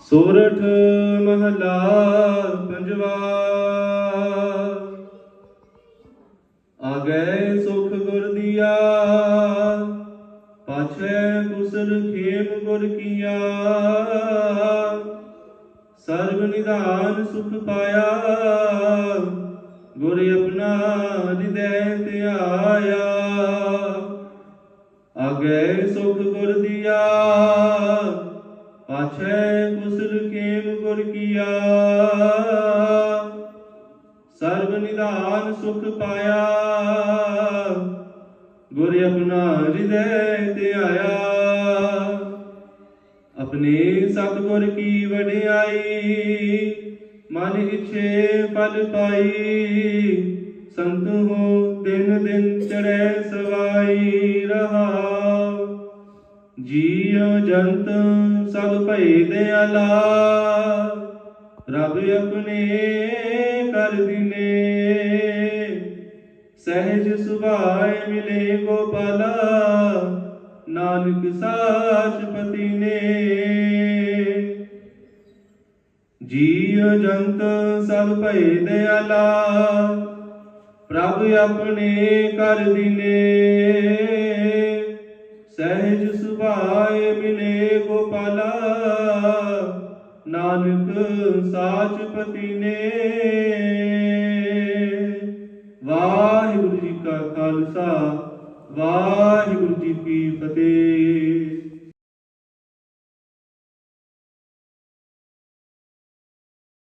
ਸੋਰਠ ਮਹਲਾ ਪੰਜਵਾ। ਗਏ ਸੁਖ ਗੁਰ ਦੀਆ, ਪਾਛੈ ਕੁਸਲ ਖੇਮ ਗੁਰ ਕੀਆ। ਸਰਬ ਨਿਧਾਨ ਸੁਖ ਪਾਇਆ, ਗੁਰ ਆਪਣਾ ਹਿਰਦੈ ਧਿਆਇਆ ਆਗੇ ਸੁਖ ਗੁਰ ਦੀਆ ਪਾਛੈ ਕੁਸਲ ਖੇਮ ਗੁਰ ਕੀਆ। ਸਰਬ ਨਿਧਾਨ ਸੁਖ ਪਾਇਆ। ਗੁਰ ਆਪਣਾ ਹਿਰਦੈ ਧਿਆਇਆ ਆਪਣੇ ਸਤਿਗੁਰ ਕੀ ਵਡਿਆਈ, ਮਨ ਇਛੇ ਪਲ ਪਾਈ। ਸੰਤ ਹੋ ਦਿਨ ਦਿਨ ਚੜੈ ਜੀਵ ਜੰਤ ਸਭ ਭਈ ਦਿਆਲਾ ਰੱਬ ਆਪਣੇ ਕਰ ਦਿਨੇ। ਸਹਿਜ ਸੁਭਾਏ ਮਿਲੇ ਗੋਪਾਲਾ ਨਾਨਕ ਸਾਚ ਪਤੀ ਨੇ। ਜੀਵ ਜੰਤ ਸਭ ਭਏ ਦਿਆਲਾ ਪ੍ਰਭ ਆਪਣੇ ਕਰ ਦਿਨੇ। ਸਹਿਜ ਸੁਭਾਏ ਮਿਲੇ ਗੋਪਾਲਾ। ਨਾਨਕ ਸਾਚ ਪਤੀ ਨੇ। ਵਾਹਿਗੁਰੂ ਜੀ ਕਾ ਖਾਲਸਾ, ਵਾਹਿਗੁਰੂ ਜੀ ਕੀ ਫਤਿਹ।